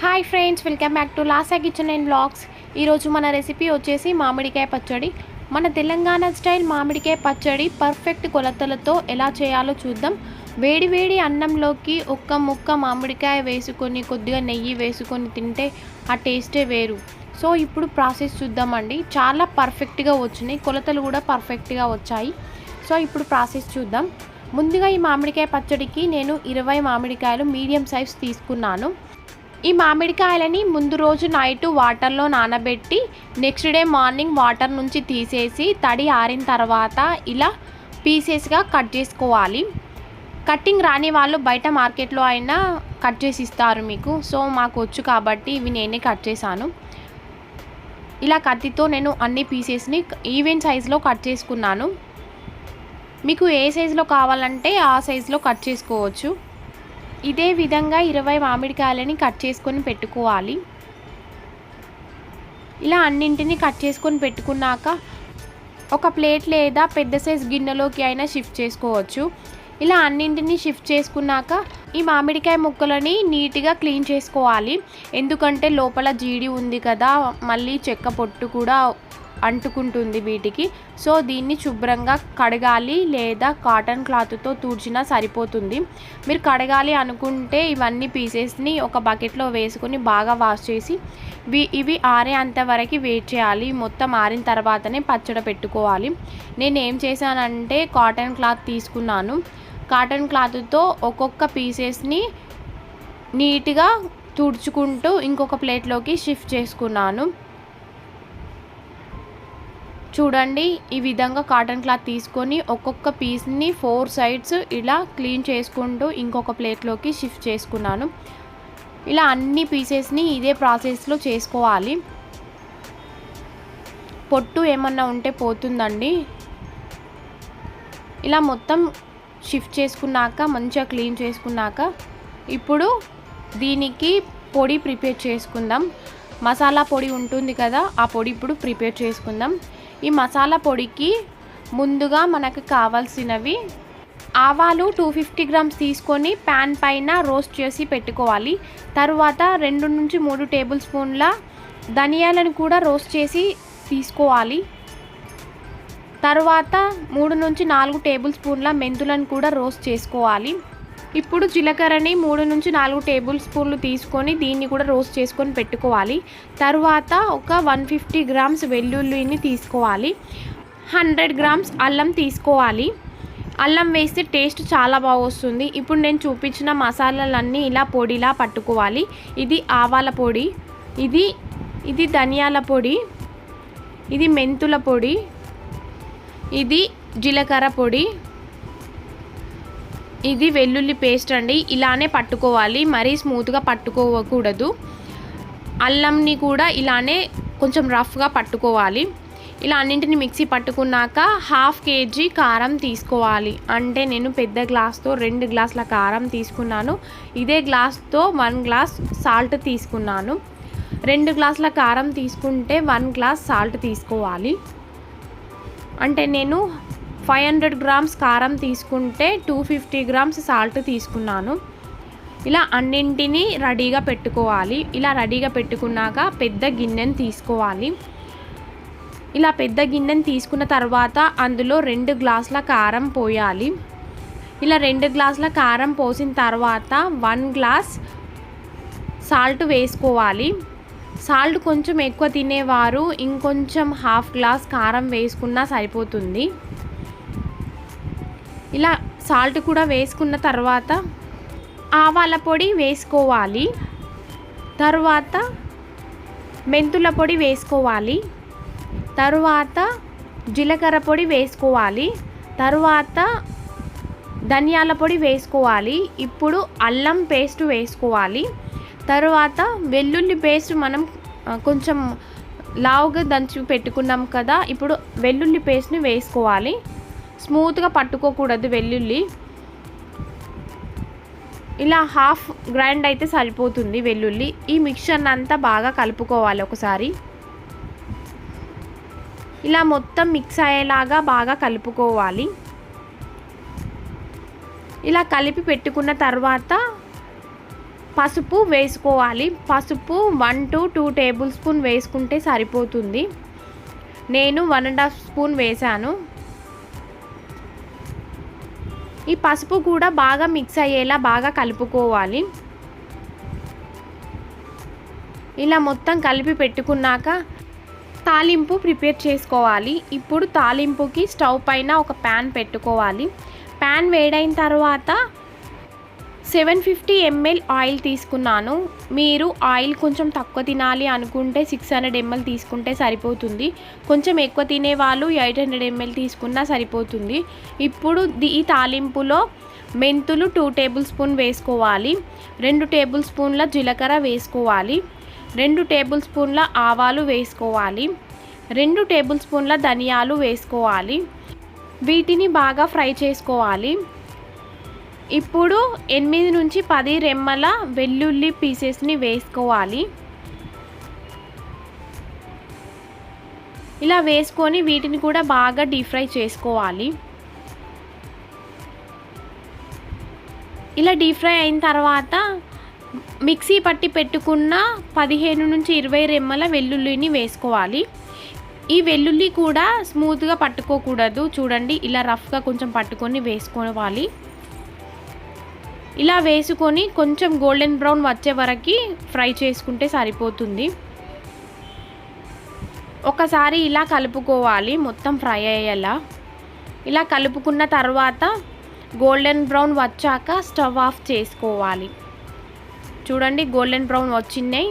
Hi friends welcome back to Lasa kitchen and blogs ఈరోజు మన recipe వచ్చేసి మామిడికాయ పచ్చడి. మన తెలంగాణ స్టైల్ మామిడికాయ పచ్చడి పర్ఫెక్ట్ కొలతలతో ఎలా చేయాలో చూద్దాం. వేడి వేడి అన్నంలోకి ఒక్క ముక్క మామిడికాయ వేసుకొని కొద్దిగా నెయ్యి వేసుకొని తింటే ఆ టేస్టే వేరు. సో ఇప్పుడు ప్రాసెస్ చూద్దామండి. చాలా పర్ఫెక్ట్గా వచ్చినాయి. కొలతలు కూడా పర్ఫెక్ట్గా వచ్చాయి. సో ఇప్పుడు ప్రాసెస్ చూద్దాం. ముందుగా ఈ మామిడికాయ పచ్చడికి నేను ఇరవై మామిడికాయలు మీడియం సైజ్ తీసుకున్నాను. ఈ మామిడికాయలని ముందు రోజు నైట్ వాటర్లో నానబెట్టి నెక్స్ట్ డే మార్నింగ్ వాటర్ నుంచి తీసేసి తడి ఆరిన తర్వాత ఇలా పీసెస్గా కట్ చేసుకోవాలి. కట్టింగ్ రాని వాళ్ళు బయట మార్కెట్లో అయినా కట్ చేసి ఇస్తారు మీకు. సో మాకు వచ్చు కాబట్టి ఇవి నేనే కట్ చేశాను. ఇలా కత్తితో నేను అన్ని పీసెస్ని ఈవెన్ సైజులో కట్ చేసుకున్నాను. మీకు ఏ సైజులో కావాలంటే ఆ సైజులో కట్ చేసుకోవచ్చు. ఇదే విధంగా ఇరవై మామిడికాయలని కట్ చేసుకొని పెట్టుకోవాలి. ఇలా అన్నింటినీ కట్ చేసుకొని పెట్టుకున్నాక ఒక ప్లేట్ లేదా పెద్ద సైజ్ గిన్నెలోకి అయినా షిఫ్ట్ చేసుకోవచ్చు. ఇలా అన్నింటినీ షిఫ్ట్ చేసుకున్నాక ఈ మామిడికాయ ముక్కలని నీట్గా క్లీన్ చేసుకోవాలి. ఎందుకంటే లోపల జీడి ఉంది కదా మళ్ళీ చెక్క పొట్టు కూడా అంటుకుంటుంది వీటికి. సో దీన్ని శుభ్రంగా కడగాలి లేదా కాటన్ క్లాత్తో తుడిచినా సరిపోతుంది. మీరు కడగాలి అనుకుంటే ఇవన్నీ పీసెస్ని ఒక బకెట్లో వేసుకుని బాగా వాష్ చేసి ఇవి ఇవి ఆరేంత వరకు వెయిట్ చేయాలి. మొత్తం ఆరిన తర్వాతనే పచ్చడి పెట్టుకోవాలి. నేను ఏం చేశానంటే కాటన్ క్లాత్ తీసుకున్నాను. కాటన్ క్లాత్తో ఒక్కొక్క పీసెస్ని నీట్గా తుడుచుకుంటూ ఇంకొక ప్లేట్లోకి షిఫ్ట్ చేసుకున్నాను. చూడండి ఈ విధంగా కాటన్ క్లాత్ తీసుకొని ఒక్కొక్క పీస్ని ఫోర్ సైడ్స్ ఇలా క్లీన్ చేసుకుంటూ ఇంకొక ప్లేట్లోకి షిఫ్ట్ చేసుకున్నాను. ఇలా అన్ని పీసెస్ని ఇదే ప్రాసెస్లో చేసుకోవాలి. పొట్టు ఏమన్నా ఉంటే పోతుందండి. ఇలా మొత్తం షిఫ్ట్ చేసుకున్నాక మంచిగా క్లీన్ చేసుకున్నాక ఇప్పుడు దీనికి పొడి ప్రిపేర్ చేసుకుందాం. మసాలా పొడి ఉంటుంది కదా ఆ పొడి ఇప్పుడు ప్రిపేర్ చేసుకుందాం. ఈ మసాలా పొడికి ముందుగా మనకు కావాల్సినవి ఆవాలు టూ ఫిఫ్టీ గ్రామ్స్ తీసుకొని ప్యాన్ పైన రోస్ట్ చేసి పెట్టుకోవాలి. తరువాత రెండు నుంచి మూడు టేబుల్ స్పూన్ల ధనియాలను కూడా రోస్ట్ చేసి తీసుకోవాలి. తర్వాత మూడు నుంచి నాలుగు టేబుల్ స్పూన్ల మెంతులను కూడా రోస్ట్ చేసుకోవాలి. ఇప్పుడు జీలకర్రని మూడు నుంచి నాలుగు టేబుల్ స్పూన్లు తీసుకొని దీన్ని కూడా రోస్ట్ చేసుకొని పెట్టుకోవాలి. తర్వాత ఒక వన్ ఫిఫ్టీ గ్రామ్స్ వెల్లుల్లిని తీసుకోవాలి. హండ్రెడ్ గ్రామ్స్ అల్లం తీసుకోవాలి. అల్లం వేస్తే టేస్ట్ చాలా బాగా వస్తుంది. ఇప్పుడు నేను చూపించిన మసాలాలన్నీ ఇలా పొడిలా పట్టుకోవాలి. ఇది ఆవాల పొడి ఇది ఇది ధనియాల పొడి ఇది మెంతుల పొడి ఇది జీలకర్ర పొడి ఇది వెల్లుల్లి పేస్ట్ అండి. ఇలానే పట్టుకోవాలి. మరీ స్మూత్గా పట్టుకోకూడదు. అల్లంని కూడా ఇలానే కొంచెం రఫ్గా పట్టుకోవాలి. ఇలా అన్నింటిని మిక్సీ పట్టుకున్నాక హాఫ్ కేజీ కారం తీసుకోవాలి. అంటే నేను పెద్ద గ్లాస్తో రెండు గ్లాసుల కారం తీసుకున్నాను. ఇదే గ్లాస్తో వన్ గ్లాస్ సాల్ట్ తీసుకున్నాను. రెండు గ్లాసుల కారం తీసుకుంటే వన్ గ్లాస్ సాల్ట్ తీసుకోవాలి. అంటే నేను ఫైవ్ హండ్రెడ్ గ్రామ్స్ కారం తీసుకుంటే టూ ఫిఫ్టీ గ్రామ్స్ సాల్ట్ తీసుకున్నాను. ఇలా అన్నింటినీ రెడీగా పెట్టుకోవాలి. ఇలా రెడీగా పెట్టుకున్నాక పెద్ద గిన్నెని తీసుకోవాలి. ఇలా పెద్ద గిన్నెని తీసుకున్న తర్వాత అందులో రెండు గ్లాసుల కారం పోయాలి. ఇలా రెండు గ్లాసుల కారం పోసిన తర్వాత వన్ గ్లాస్ సాల్ట్ వేసుకోవాలి. సాల్ట్ కొంచెం ఎక్కువ తినేవారు ఇంకొంచెం హాఫ్ గ్లాస్ కారం వేసుకున్నా సరిపోతుంది. ఇలా సాల్ట్ కూడా వేసుకున్న తర్వాత ఆవాల పొడి వేసుకోవాలి. తర్వాత మెంతుల పొడి వేసుకోవాలి. తరువాత జీలకర్ర పొడి వేసుకోవాలి. తరువాత ధనియాల పొడి వేసుకోవాలి. ఇప్పుడు అల్లం పేస్ట్ వేసుకోవాలి. తరువాత వెల్లుల్లి పేస్ట్ మనం కొంచెం లావుగా దంచి పెట్టుకున్నాం కదా ఇప్పుడు వెల్లుల్లి పేస్ట్ని వేసుకోవాలి. స్మూత్గా పట్టుకోకూడదు వెల్లుల్లి. ఇలా హాఫ్ గ్రైండ్ అయితే సరిపోతుంది వెల్లుల్లి. ఈ మిక్చర్ని అంతా బాగా కలుపుకోవాలి ఒకసారి. ఇలా మొత్తం మిక్స్ అయ్యేలాగా బాగా కలుపుకోవాలి. ఇలా కలిపి పెట్టుకున్న తర్వాత పసుపు వేసుకోవాలి. పసుపు one to two table spoon వేసుకుంటే సరిపోతుంది. నేను వన్ అండ్ హాఫ్ స్పూన్ వేసాను ఈ పసుపు కూడా బాగా మిక్స్ అయ్యేలా బాగా కలుపుకోవాలి. ఇలా మొత్తం కలిపి పెట్టుకున్నాక తాలింపు ప్రిపేర్ చేసుకోవాలి. ఇప్పుడు తాలింపుకి స్టవ్ పైన ఒక ప్యాన్ పెట్టుకోవాలి. ప్యాన్ వేడైన తర్వాత సెవెన్ ఫిఫ్టీ ఎంఎల్ ఆయిల్ తీసుకున్నాను. మీరు ఆయిల్ కొంచెం తక్కువ తినాలి అనుకుంటే సిక్స్ హండ్రెడ్ ఎంఎల్ తీసుకుంటే సరిపోతుంది. కొంచెం ఎక్కువ తినే వాళ్ళు ఎయిట్ హండ్రెడ్ ఎంఎల్ తీసుకున్నా సరిపోతుంది. ఇప్పుడు ఈ తాలింపులో మెంతులు టూ టేబుల్ స్పూన్ వేసుకోవాలి. రెండు టేబుల్ స్పూన్ల జీలకర్ర వేసుకోవాలి. రెండు టేబుల్ స్పూన్ల ఆవాలు వేసుకోవాలి. రెండు టేబుల్ స్పూన్ల ధనియాలు వేసుకోవాలి. వీటిని బాగా ఫ్రై చేసుకోవాలి. ఇప్పుడు ఎనిమిది నుంచి పది రెమ్మల వెల్లుల్లి పీసెస్ని వేసుకోవాలి. ఇలా వేసుకొని వీటిని కూడా బాగా డీప్ ఫ్రై చేసుకోవాలి. ఇలా డీప్ ఫ్రై అయిన తర్వాత మిక్సీ పట్టి పెట్టుకున్న పదిహేను నుంచి ఇరవై రెమ్మల వెల్లుల్లిని వేసుకోవాలి. ఈ వెల్లుల్లి కూడా స్మూత్గా పట్టుకోకూడదు. చూడండి ఇలా రఫ్గా కొంచెం పట్టుకొని వేసుకోవాలి. ఇలా వేసుకొని కొంచెం గోల్డెన్ బ్రౌన్ వచ్చే వరకు ఫ్రై చేసుకుంటే సరిపోతుంది. ఒకసారి ఇలా కలుపుకోవాలి మొత్తం ఫ్రై అయ్యేలా. ఇలా కలుపుకున్న తర్వాత గోల్డెన్ బ్రౌన్ వచ్చాక స్టవ్ ఆఫ్ చేసుకోవాలి. చూడండి గోల్డెన్ బ్రౌన్ వచ్చినాయి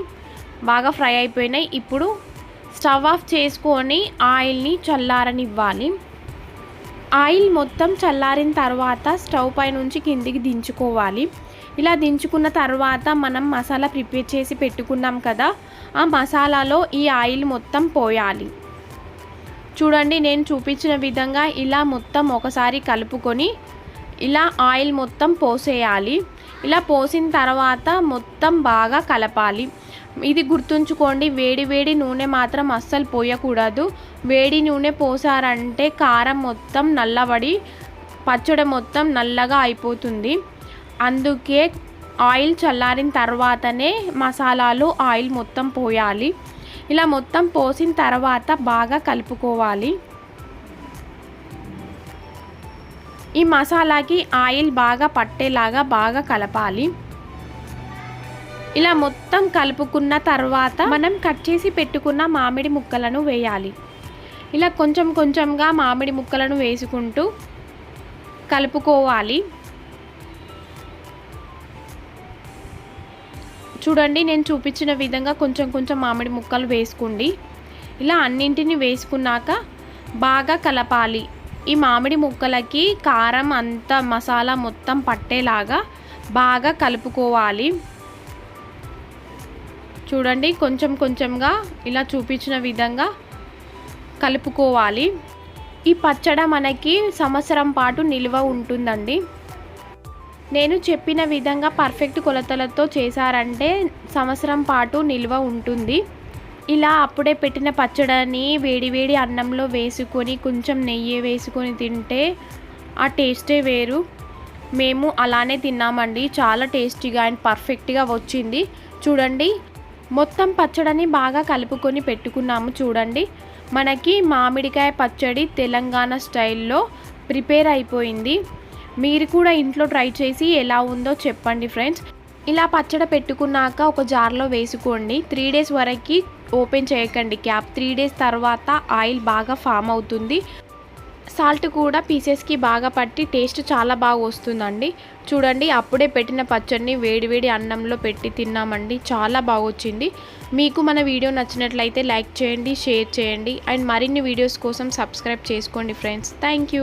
బాగా ఫ్రై అయిపోయినాయి. ఇప్పుడు స్టవ్ ఆఫ్ చేసుకొని ఆయిల్ని చల్లారనివ్వాలి. ఆయిల్ మొత్తం చల్లారిన తర్వాత స్టవ్ పై నుంచి కిందికి దించుకోవాలి. ఇలా దించుకున్న తర్వాత మనం మసాలా ప్రిపేర్ చేసి పెట్టుకున్నాం కదా ఆ మసాలాలో ఈ ఆయిల్ మొత్తం పోయాలి. చూడండి నేను చూపించిన విధంగా ఇలా మొత్తం ఒకసారి కలుపుకొని ఇలా ఆయిల్ మొత్తం పోసేయాలి. ఇలా పోసిన తర్వాత మొత్తం బాగా కలపాలి. ఇది గుర్తుంచుకోండి వేడి వేడి నూనె మాత్రం అస్సలు పోయకూడదు. వేడి నూనె పోసారంటే కారం మొత్తం నల్లబడి పచ్చడి మొత్తం నల్లగా అయిపోతుంది. అందుకే ఆయిల్ చల్లారిన తర్వాతనే మసాలాలు ఆయిల్ మొత్తం పోయాలి. ఇలా మొత్తం పోసిన తర్వాత బాగా కలుపుకోవాలి. ఈ మసాలాకి ఆయిల్ బాగా పట్టేలాగా బాగా కలపాలి. ఇలా మొత్తం కలుపుకున్న తర్వాత మనం కట్ చేసి పెట్టుకున్న మామిడి ముక్కలను వేయాలి. ఇలా కొంచెం కొంచెంగా మామిడి ముక్కలను వేసుకుంటూ కలుపుకోవాలి. చూడండి నేను చూపించిన విధంగా కొంచెం కొంచెం మామిడి ముక్కలు వేసుకోండి. ఇలా అన్నింటిని వేసుకున్నాక బాగా కలపాలి. ఈ మామిడి ముక్కలకి కారం అంత మసాలా మొత్తం పట్టేలాగా బాగా కలుపుకోవాలి. చూడండి కొంచెం కొంచెంగా ఇలా చూపించిన విధంగా కలుపుకోవాలి. ఈ పచ్చడ మనకి సంవత్సరం పాటు నిల్వ ఉంటుందండి. నేను చెప్పిన విధంగా పర్ఫెక్ట్ కొలతలతో చేశారంటే సంవత్సరం పాటు నిల్వ ఉంటుంది. ఇలా అప్పుడే పెట్టిన పచ్చడిని వేడివేడి అన్నంలో వేసుకొని కొంచెం నెయ్యి వేసుకొని తింటే ఆ టేస్టే వేరు. మేము అలానే తిన్నామండి. చాలా టేస్టీగా అండ్ పర్ఫెక్ట్గా వచ్చింది. చూడండి మొత్తం పచ్చడిని బాగా కలుపుకొని పెట్టుకున్నాము చూడండి. మనకి మామిడికాయ పచ్చడి తెలంగాణ స్టైల్లో ప్రిపేర్ అయిపోయింది. మీరు కూడా ఇంట్లో ట్రై చేసి ఎలా ఉందో చెప్పండి ఫ్రెండ్స్. ఇలా పచ్చడి పెట్టుకున్నాక ఒక జార్లో వేసుకోండి. త్రీ డేస్ వరకు ఓపెన్ చేయకండి. క్యాప్ త్రీ డేస్ తర్వాత ఆయిల్ బాగా ఫామ్ అవుతుంది. సాల్ట్ కూడా పీసెస్కి బాగా పట్టి టేస్ట్ చాలా బాగా వస్తుందండి. చూడండి అప్పుడే పెట్టిన పచ్చడిని వేడివేడి అన్నంలో పెట్టి తిన్నామండి. చాలా బాగా వచ్చింది. మీకు మన వీడియో నచ్చినట్లయితే లైక్ చేయండి షేర్ చేయండి. అండ్ మరిన్ని వీడియోస్ కోసం సబ్స్క్రైబ్ చేసుకోండి ఫ్రెండ్స్. Thank you